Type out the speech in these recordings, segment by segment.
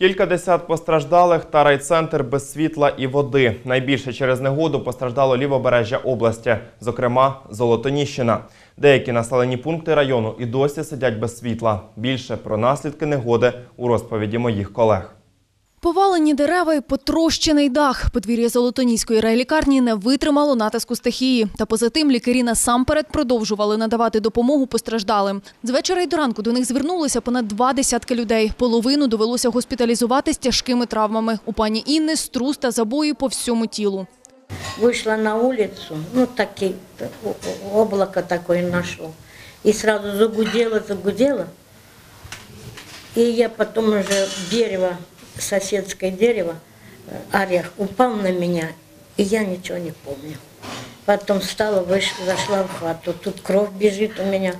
Кількадесят постраждалих та райцентр без світла і води. Найбільше через негоду постраждало лівобережжя області, зокрема Золотоніщина. Деякі населені пункти району і досі сидять без світла. Більше про наслідки негоди у розповіді моїх колег. Повалені дерева і потрощений дах. Подвір'я Золотоніської райлікарні не витримало натиску стихії. Та поза тим лікарі насамперед продовжували надавати допомогу постраждалим. З вечора й до ранку до них звернулося понад два десятки людей. Половину довелося госпіталізувати з тяжкими травмами. У пані Інни струс та забої по всьому тілу. Вышла на улицу, ну, о- облако такое нашло. И сразу загудело, загудело. И я потом уже дерево, соседское дерево, э, орех, упал на меня, и я ничего не помню. Потом встала, вышла, зашла в хату. Тут кровь бежит у меня.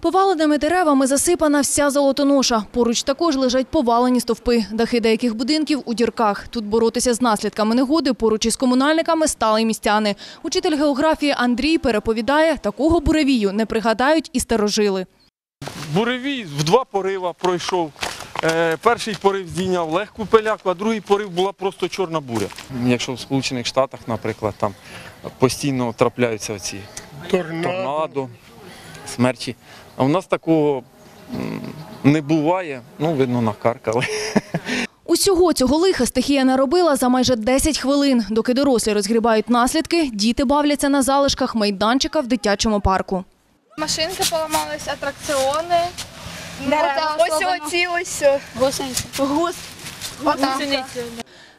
Поваленими деревами засипана вся золотоноша. Поруч також лежать повалені стовпи. Дахи деяких будинків у дірках. Тут боротися з наслідками негоди поруч із комунальниками стали й містяни. Учитель географії Андрій переповідає, такого буревію не пригадають і старожили. Буревій в два порива пройшов. Е, Перший порив здійняв легку пиляку, а другий порив була просто чорна буря. Якщо в Сполучених Штатах, наприклад, там постійно трапляються ці торнадо, смерчі. А у нас такого не буває. Ну, видно, накаркали. Усього цього лиха стихія наробила за майже 10 хвилин. Доки дорослі розгрібають наслідки, діти бавляться на залишках майданчика в дитячому парку. Машинки поламались, атракціони. Дерева Ось оці ось. Гусениці. Гус.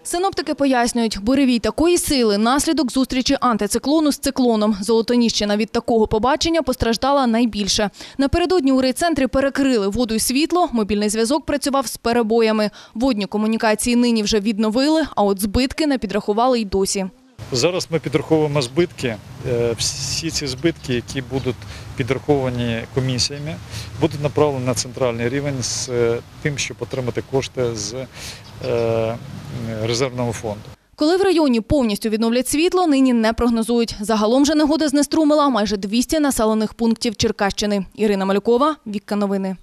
Синоптики пояснюють, буревій такої сили – наслідок зустрічі антициклону з циклоном. Золотоніщина від такого побачення постраждала найбільше. Напередодні у райцентрі перекрили воду і світло, мобільний зв'язок працював з перебоями. Водні комунікації нині вже відновили, а от збитки не підрахували й досі. Зараз ми підраховуємо збитки. Е, Всі ці збитки, які будуть підраховані комісіями, будуть направлені на центральний рівень з е, тим, щоб отримати кошти з е, резервного фонду. Коли в районі повністю відновлять світло, нині не прогнозують. Загалом же негода знеструмила майже 200 населених пунктів Черкащини. Ірина Малюкова, Вікка Новини.